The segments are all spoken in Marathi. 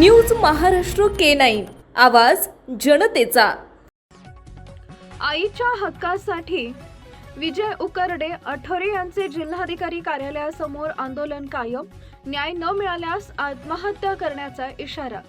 News Maharashtra K nine. आवाज जनतेचा. आईच्या हक्कासाठी विजय उकरडे अठोरे यांचे जिल्हाधिकारी कार्यालयासमोर आंदोलन कायम. न्याय न मिळाल्यास आत्महत्या करण्याचा इशारा.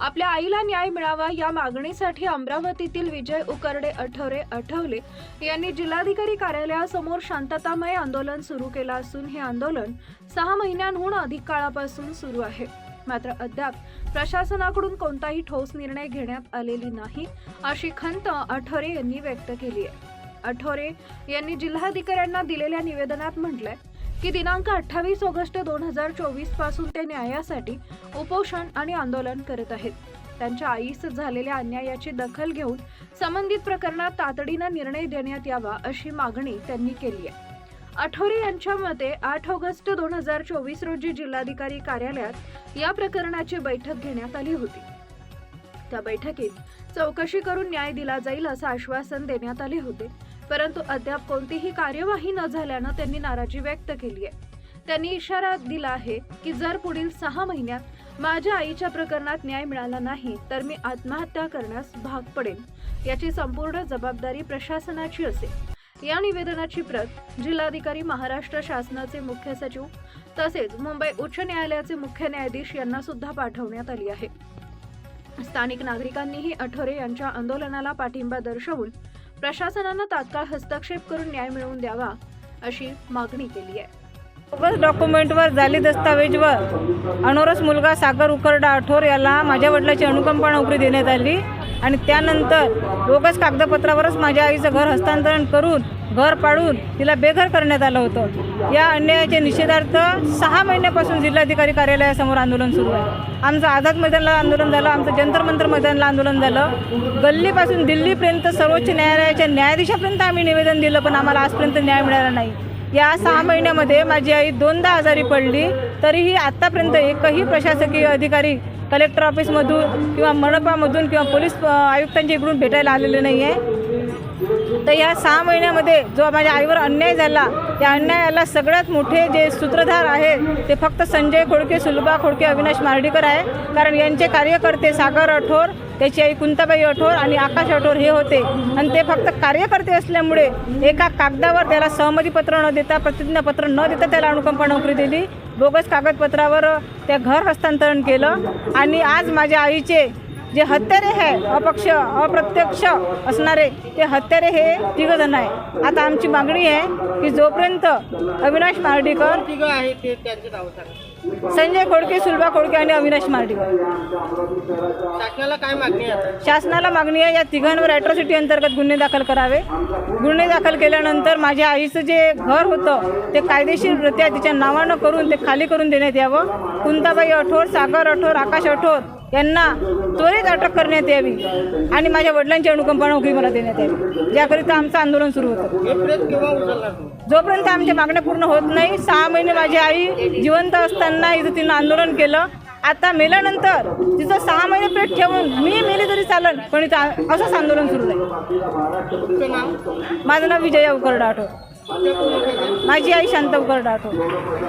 आपल्या आईला न्याय मिळावा या मागणीसाठी अमरावतीतील विजय उकरडे अठवरे आठवले यांनी जिल्हाधिकारी कार्यालयासमोर शांततामय आंदोलन सुरू केलं असून हे आंदोलन सहा महिन्यांहून अधिक काळापासून सुरू आहे. मात्र अद्याप प्रशासनाकडून कोणताही ठोस निर्णय घेण्यात आलेली नाही अशी खंत आठवरे यांनी व्यक्त केली आहे. आठवरे यांनी जिल्हाधिकाऱ्यांना दिलेल्या निवेदनात म्हटलंय की दिनांक अठ्ठावीस ऑगस्ट दोन हजार चोवीसपासून ते न्यायासाठी उपोषण आणि आंदोलन करत आहेत. त्यांच्या आईस झालेल्या अन्यायाची दखल घेऊन संबंधित प्रकरणात तातडीनं निर्णय देण्यात यावा अशी मागणी त्यांनी केली आहे. आठवरे यांच्या मते आठ ऑगस्ट दोन हजार चोवीस रोजी जिल्हाधिकारी कार्यालयात या प्रकरणाची बैठक घेण्यात आली होती. त्या बैठकीत चौकशी करून न्याय दिला जाईल असं आश्वासन देण्यात आले होते. परंतु अद्याप कोणतीही कार्यवाही न झाल्यानं त्यांनी नाराजी व्यक्त केली आहे. त्यांनी इशारा दिला आहे की जर पुढील सहा महिन्यात माझ्या आईच्या प्रकरणात न्याय मिळाला नाही तर मी आत्महत्या करण्यास भाग पडेन. याची संपूर्ण जबाबदारी प्रशासनाची असेल. या निवेदनाची प्रत जिल्हाधिकारी महाराष्ट्र शासनाचे मुख्य सचिव तसेच मुंबई उच्च न्यायालयाचे मुख्य न्यायाधीश यांना सुद्धा पाठवण्यात आली आहे. स्थानिक नागरिकांनीही आठवरे यांच्या आंदोलनाला पाठिंबा दर्शवून प्रशासनानं तात्काळ हस्तक्षेप करून न्याय मिळवून द्यावा अशी मागणी केली आहे. बोगस डॉक्युमेंटवर जाली दस्तावेजवर अनोरस मुलगा सागर उकरडा आठोर याला माझ्या वडिलाची अनुकंपा नोकरी देण्यात आली. आणि त्यानंतर बोगस कागदपत्रावरच माझ्या आईचं घर हस्तांतरण करून घर पाडून तिला बेघर करण्यात आलं होतं. या अन्यायाच्या निषेधार्थ सहा महिन्यापासून जिल्हाधिकारी कार्यालयासमोर आंदोलन सुरू आहे. आमचं आझाद मैदानला आंदोलन झालं आमचं जंतर मंत्र मैदानला आंदोलन झालं. गल्लीपासून दिल्लीपर्यंत सर्वोच्च न्यायालयाच्या न्यायाधीशापर्यंत आम्ही निवेदन दिलं पण आम्हाला आजपर्यंत न्याय मिळाला नाही. या सहा महिन्यामध्ये माझी आई दोनदा आजारी पडली तरीही आत्तापर्यंत एकही प्रशासकीय अधिकारी कलेक्टर ऑफिसमधून किंवा मनपामधून किंवा पोलीस आयुक्तांच्या इकडून भेटायला आलेले नाही आहे. तर या सहा महिन्यामध्ये जो माझ्या आईवर अन्याय झाला त्या अन्यायाला सगळ्यात मोठे जे सूत्रधार आहेत ते फक्त संजय खोडके सुलभा खोडके अविनाश मार्डीकर आहे. कारण यांचे कार्यकर्ते सागर अठोर त्याची आई कुंताबाई अठोर आणि आकाश अठोर हे होते. आणि ते फक्त कार्यकर्ते असल्यामुळे एका कागदावर त्याला सहमतीपत्र न देता प्रतिज्ञापत्र न देता त्याला अनुकंपा नोकरी दिली. बोगस कागदपत्रावर त्या घर हस्तांतरण केलं. आणि आज माझ्या आईचे जे हत्यारे आहे अपक्ष अप्रत्यक्ष असणारे ते हत्यारे हे तिघजण आहे. आता आमची मागणी आहे की जोपर्यंत अविनाश मार्डीकर तिघं आहे ते त्यांचे नाव सांगा. संजय खोडके सुलभा खोडके आणि अविनाश मार्डीकर शासनाला काय मागणी आहे? शासनाला मागणी आहे या तिघांवर ॲट्रॉसिटी अंतर्गत गुन्हे दाखल करावे. गुन्हे दाखल केल्यानंतर माझ्या आईचं जे घर होतं ते कायदेशीररित्या तिच्या नावानं करून ते खाली करून देण्यात यावं. कुंताबाई अठोर सागर अठोर आकाश अठोर यांना त्वरित अटक करण्यात यावी आणि माझ्या वडिलांची अनुकंपा नोकरी मला देण्यात यावी. ज्याकरिता आमचं आंदोलन सुरू होतं. जोपर्यंत आमच्या मागण्या पूर्ण होत नाही सहा महिने माझी आई जिवंत असताना इथं तिनं आंदोलन केलं. आता मेल्यानंतर तिचं सहा महिने पेट ठेवून मी मेली तरी चालेल पण इथं असंच आंदोलन सुरू राहील माझं नाव विजय उकरडा आठव माझी आई शांत उकरडा आठव